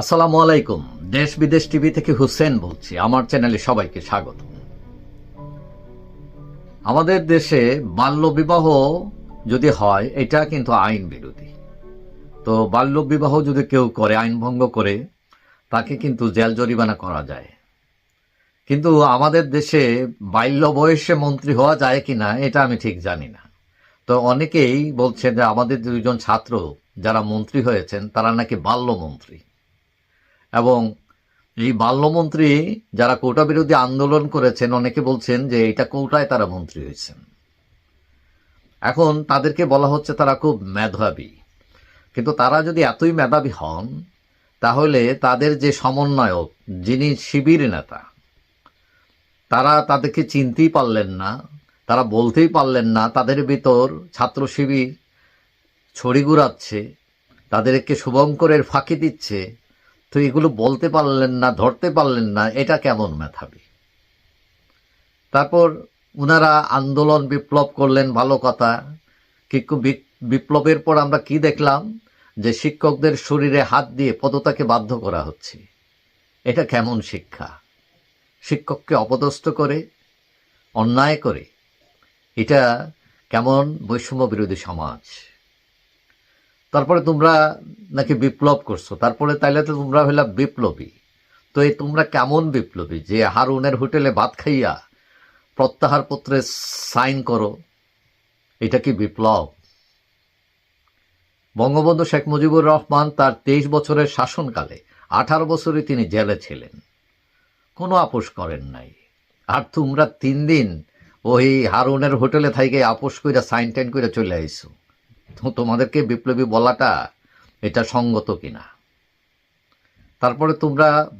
আসসালামু আলাইকুম। দেশ বিদেশ টিভি থেকে হুসেন বলছি। আমার চ্যানেলে সবাইকে স্বাগত। আমাদের দেশে বাল্য বিবাহ যদি হয়, এটা কিন্তু আইন বিরোধী। তো বাল্য বিবাহ যদি কেউ করে, আইন ভঙ্গ করে, তাকে কিন্তু জেল জরিমানা করা যায়। কিন্তু আমাদের দেশে বাল্য বয়সে মন্ত্রী হওয়া যায় কিনা এটা আমি ঠিক জানি না। তো অনেকেই বলছে যে আমাদের দুজন ছাত্র যারা মন্ত্রী হয়েছেন, তারা নাকি বাল্যমন্ত্রী এবং এই বাল্যমন্ত্রী যারা কোটা বিরোধী আন্দোলন করেছেন, অনেকে বলছেন যে এটা কোটায় তারা মন্ত্রী হয়েছেন। এখন তাদেরকে বলা হচ্ছে তারা খুব মেধাবী। কিন্তু তারা যদি এতই মেধাবী হন, তাহলে তাদের যে সমন্বয়ক, যিনি শিবির নেতা, তারা তাদেরকে চিনতেই পারলেন না, তারা বলতেই পারলেন না, তাদের ভিতর ছাত্র শিবির ছড়ি ঘুরাচ্ছে তাদেরকে শুভঙ্করের ফাঁকি দিচ্ছে তো এগুলো বলতে পারলেন না, ধরতে পারলেন না, এটা কেমন মেধাবী? তারপর উনারা আন্দোলন বিপ্লব করলেন, ভালো কথা। কিন্তু বিপ্লবের পর আমরা কি দেখলাম? যে শিক্ষকদের শরীরে হাত দিয়ে পদতাকে বাধ্য করা হচ্ছে। এটা কেমন শিক্ষা? শিক্ষককে অপদস্থ করে, অন্যায় করে, এটা কেমন বৈষম্য বিরোধী সমাজ? তারপরে তোমরা নাকি বিপ্লব করছ। তারপরে তাইলে তো তোমরা হইলা বিপ্লবী। তো এই তোমরা কেমন বিপ্লবী? যে হারুনের হোটেলে ভাত খাইয়া প্রত্যাহার পত্রে সাইন করো, এটা কি বিপ্লব? বঙ্গবন্ধু শেখ মুজিবুর রহমান তার তেইশ বছরের শাসনকালে আঠারো বছরে তিনি জেলে ছিলেন। কোনো আপোষ করেন নাই। আর তোমরা তিন দিন ওই হারুনের হোটেলে থাইকে আপোষ কইরা সাইন টাইন করে চলে আইছো তো তোমাদেরকে বিপ্লবী বলাটা এটা সঙ্গত কিনা? তারপরে তোমরা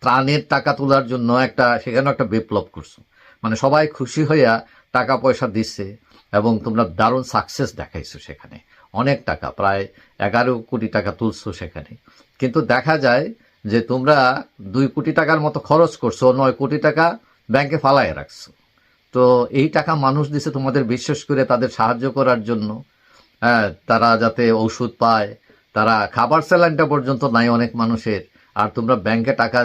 ত্রাণের টাকা তোলার জন্য একটা সেখানে একটা বিপ্লব করছ। মানে সবাই খুশি হইয়া টাকা পয়সা দিচ্ছে এবং তোমরা দারুণ সাকসেস দেখাইছো সেখানে। অনেক টাকা, প্রায় এগারো কোটি টাকা তুলছো সেখানে। কিন্তু দেখা যায় যে তোমরা দুই কোটি টাকার মতো খরচ করছ, নয় কোটি টাকা ব্যাংকে ফালায় রাখছো। তো এই টাকা মানুষ দিছে তোমাদের বিশ্বাস করে তাদের সাহায্য করার জন্য। হ্যাঁ তারা যাতে ওষুধ পায়, তারা খাবার স্যালাইনটা পর্যন্ত নাই অনেক মানুষের, আর তোমরা ব্যাংকে টাকা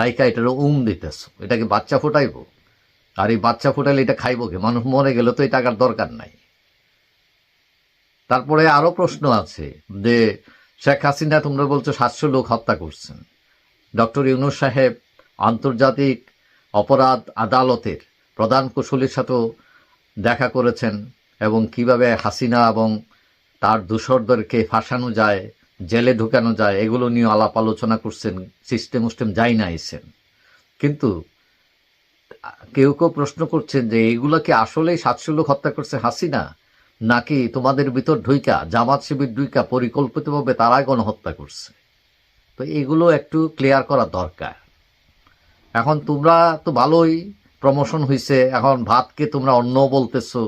রাইকা এটার উম দিতেছ। এটাকে বাচ্চা ফোটাইবো? আর এই বাচ্চা ফোটাইলে এটা খাইবো কি? মানুষ মরে গেলে তো এই টাকার দরকার নাই। তারপরে আরও প্রশ্ন আছে যে, শেখ হাসিনা তোমরা বলছো সাতশো লোক হত্যা করছেন। ডক্টর ইউনুস সাহেব আন্তর্জাতিক অপরাধ আদালতের প্রধান কুশলীর সাথেও দেখা করেছেন এবং কীভাবে হাসিনা এবং তার দূষরদেরকে ফাঁসানো যায়, জেলে ঢুকানো যায়, এগুলো নিয়ে আলাপ আলোচনা করছেন, সিস্টেম উস্টেম যাই না এসেন কিন্তু কেউ কেউ প্রশ্ন করছেন যে এইগুলো কি আসলেই সাতশো হত্যা করছে হাসিনা? নাকি তোমাদের ভিতর ঢুইকা, জামাত শিবির ঢুইকা পরিকল্পিতভাবে তারাই গণহত্যা করছে? তো এগুলো একটু ক্লিয়ার করা দরকার। এখন তোমরা তো ভালোই প্রমোশন হয়েছে এখন ভাতকে তোমরা অন্ন বলতেছো।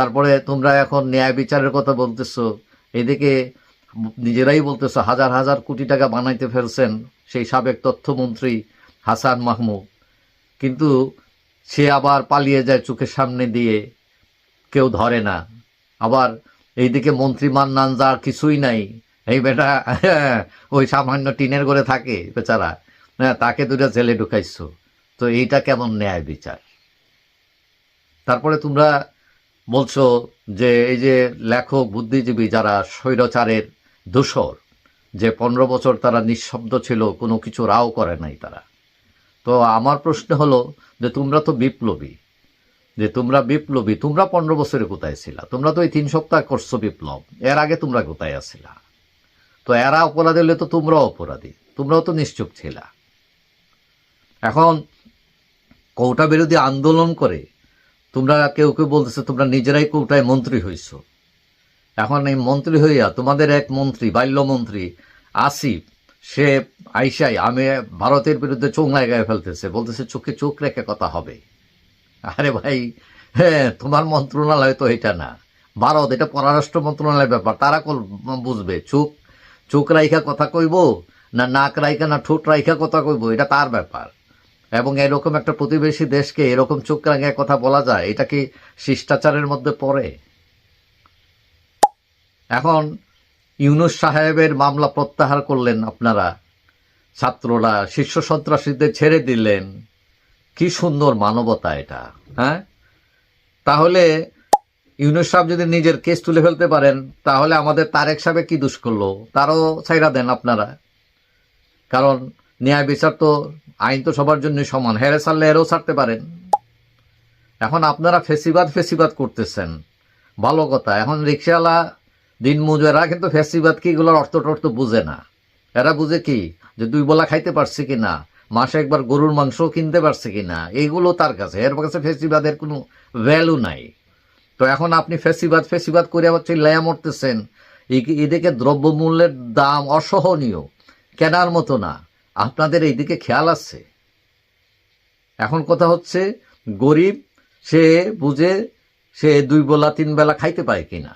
তারপরে তোমরা এখন ন্যায় বিচারের কথা বলতেছো। এদিকে নিজেরাই বলতেছো, হাজার হাজার কোটি টাকা বানাইতে ফেলছেন সেই সাবেক তথ্যমন্ত্রী হাসান মাহমুদ। কিন্তু সে আবার পালিয়ে যায় চোখের সামনে দিয়ে, কেউ ধরে না। আবার এইদিকে মন্ত্রী মান্নান যার কিছুই নাই, এই বেটা ওই সামান্য টিনের ঘরে থাকে বেচারা হ্যাঁ তাকে দুটা জেলে ঢুকাইছো। তো এইটা কেমন ন্যায় বিচার? তারপরে তোমরা বলছো যে এই যে লেখক, বুদ্ধিজীবী যারা স্বৈরাচারের দূষর, যে পনেরো বছর তারা নিঃশব্দ ছিল, কোনো কিছু রাও করে নাই তারা। তো আমার প্রশ্ন হলো যে তোমরা তো বিপ্লবী, যে তোমরা বিপ্লবী, তোমরা পনেরো বছরে কোথায় ছিলা? তোমরা তো এই তিন সপ্তাহ করছ বিপ্লব, এর আগে তোমরা কোথায় আছিলা? তো এরা অপরাধী হলে তো তোমরাও অপরাধী, তোমরাও তো নিশ্চুপ ছিলা। এখন কৌটা বিরোধী আন্দোলন করে তোমরা কেউ কেউ বলতেছে, তোমরা নিজেরাই কৌটায় মন্ত্রী হইছো। এখন এই মন্ত্রী হইয়া তোমাদের এক মন্ত্রী, বাল্যমন্ত্রী, আসিফ, সে আইসাই, আমি ভারতের বিরুদ্ধে চোখ লাগায় ফেলতেছে, বলতেছে, চোখে চোখ রেখে কথা হবে। আরে ভাই হ্যাঁ তোমার মন্ত্রণালয় তো এটা না। ভারত, এটা পররাষ্ট্র মন্ত্রণালয়ের ব্যাপার, তারা কল, বুঝবে, চোখ চোখ রাইখা কথা কইব, না নাক রাইখা, না ঠোঁট রাইখা কথা কইব, এটা তার ব্যাপার। এবং এরকম একটা প্রতিবেশী দেশকে এরকম চোখ রাঙায় কথা বলা যায়, এটা কি শিষ্টাচারের মধ্যে পড়ে? এখন ইউনুস সাহেবের মামলা প্রত্যাহার করলেন আপনারা। ছাত্ররা, শীর্ষ সন্ত্রাসীদের ছেড়ে দিলেন। কি সুন্দর মানবতা এটা হ্যাঁ? তাহলে ইউনুস সাহেব যদি নিজের কেস তুলে ফেলতে পারেন, তাহলে আমাদের তারেক সাহেব কি দুষ করল? তারও ছাইরা দেন আপনারা। কারণ ন্যায় বিচার তো, আইন তো সবার জন্য সমান। হেরে ছাড়লে হেরেও ছাড়তে পারেন। এখন আপনারা ফেসিবাদ ফেসিবাদ করতেছেন। ভালো কথা। এখন রিক্সাওয়ালা দিন মজুরা কিন্তু ফেসিবাদ কি, এগুলোর অর্থ টর্থ বুঝে না। এরা বুঝে কি, যে দুই বেলা খাইতে পারছে কি না? মাসে একবার গরুর মাংস কিনতে পারছে কি না? এইগুলো তার কাছে। এর কাছে ফেসিবাদের কোনো ভ্যালু নাই। তো এখন আপনি ফেসিবাদ ফেসিবাদ করে আবার চিল্লাইয়া মরতেছেন। এদিকে দ্রব্যমূল্যের দাম অসহনীয়। কেনার মতো না। আপনাদের এইদিকে খেয়াল আছে। এখন কথা হচ্ছে, গরিব, সে বুঝে সে দুই বেলা, তিন বেলা খাইতে পায় কিনা।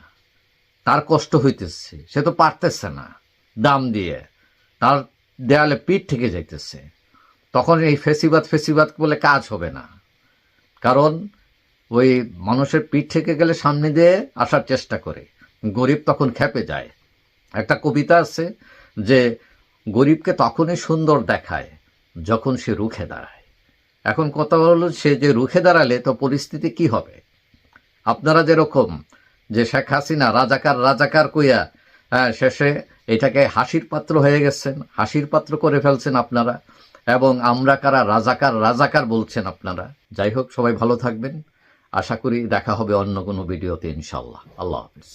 তার কষ্ট হইতেছে, সে তো পারতেছে না, দাম দিয়ে। তার দেয়ালে পিঠ থেকে যাইতেছে। তখন এই ফেসিবাদ ফেসিবাদ বলে কাজ হবে না। কারণ ওই মানুষের পিঠ থেকে গেলে সামনে দিয়ে আসার চেষ্টা করে। গরিব তখন খেপে যায়। একটা কবিতা আছে যে গরিবকে তখনই সুন্দর দেখায়, যখন সে রুখে দাঁড়ায়। এখন কথা হলো, সে যে রুখে দাঁড়ালে তো পরিস্থিতি কি হবে? আপনারা যেরকম যে শেখ হাসিনা রাজাকার রাজাকার কইয়া হ্যাঁ শেষে এটাকে হাসির পাত্র হয়ে গেছেন, হাসির পাত্র করে ফেলছেন আপনারা, এবং আমরা কারা রাজাকার রাজাকার বলছেন আপনারা। যাই হোক, সবাই ভালো থাকবেন। আশা করি দেখা হবে অন্য কোনো ভিডিওতে ইনশাল্লাহ আল্লাহ হাফিজ।